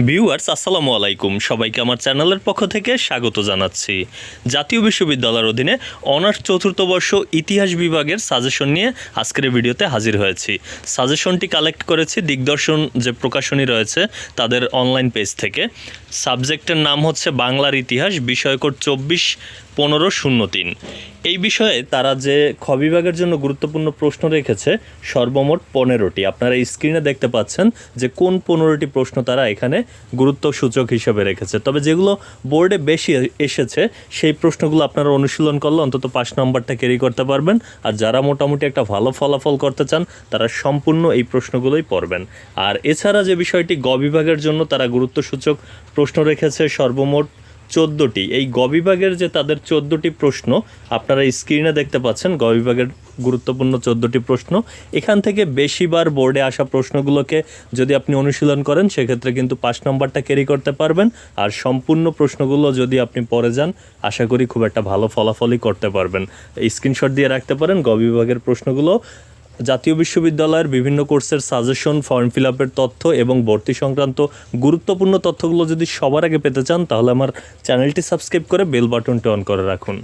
Viewers আসসালামু আলাইকুম। সবাইকে আমার চ্যানেলের পক্ষ থেকে স্বাগত জানাচ্ছি। জাতীয় বিশ্ববিদ্যালয়ের অধীনে অনার্স চতুর্থ বর্ষ ইতিহাস বিভাগের সাজেশন নিয়ে আজকের ভিডিওতে হাজির হয়েছি। সাজেশনটি কালেক্ট করেছি দিগদর্শন যে প্রকাশনী রয়েছে তাদের অনলাইন পেজ থেকে। সাবজেক্টের নাম হচ্ছে বাংলার ইতিহাস, বিষয়কোড চব্বিশ পনেরো শূন্য তিন। এই বিষয়ে তারা যে খ বিভাগের জন্য গুরুত্বপূর্ণ প্রশ্ন রেখেছে, সর্বমোট পনেরোটি। আপনারা স্ক্রিনে দেখতে পাচ্ছেন যে কোন পনেরোটি প্রশ্ন তারা এখানে গুরুত্ব সূচক হিসেবে রেখেছে। তবে যেগুলো বোর্ডে বেশি এসেছে, সেই প্রশ্নগুলো আপনারা অনুশীলন করলে অন্তত পাঁচ নম্বরটা ক্যারি করতে পারবেন। আর যারা মোটামুটি একটা ভালো ফলাফল করতে চান, তারা সম্পূর্ণ এই প্রশ্নগুলোই পড়বেন। আর এছাড়া যে বিষয়টি গ বিভাগের জন্য তারা গুরুত্বসূচক প্রশ্ন রেখেছে সর্বমোট চোদ্দোটি। এই গ বিভাগের যে তাদের চোদ্দোটি প্রশ্ন, আপনারা স্ক্রিনে দেখতে পাচ্ছেন গ বিভাগের গুরুত্বপূর্ণ চোদ্দোটি প্রশ্ন। এখান থেকে বেশিবার বোর্ডে আসা প্রশ্নগুলোকে যদি আপনি অনুশীলন করেন, সেক্ষেত্রে কিন্তু পাঁচ নম্বরটা ক্যারি করতে পারবেন। আর সম্পূর্ণ প্রশ্নগুলো যদি আপনি পরে যান, আশা করি খুব একটা ভালো ফলাফলই করতে পারবেন। স্ক্রিনশট দিয়ে রাখতে পারেন গ বিভাগের প্রশ্নগুলো। জাতীয় বিশ্ববিদ্যালয়ের বিভিন্ন কোর্সের সাজেশন, ফর্ম ফিল আপের তথ্য এবং ভর্তি সংক্রান্ত গুরুত্বপূর্ণ তথ্যগুলো যদি সবার আগে পেতে চান, তাহলে আমার চ্যানেলটি সাবস্ক্রাইব করে বেল বাটনটি অন করে রাখুন।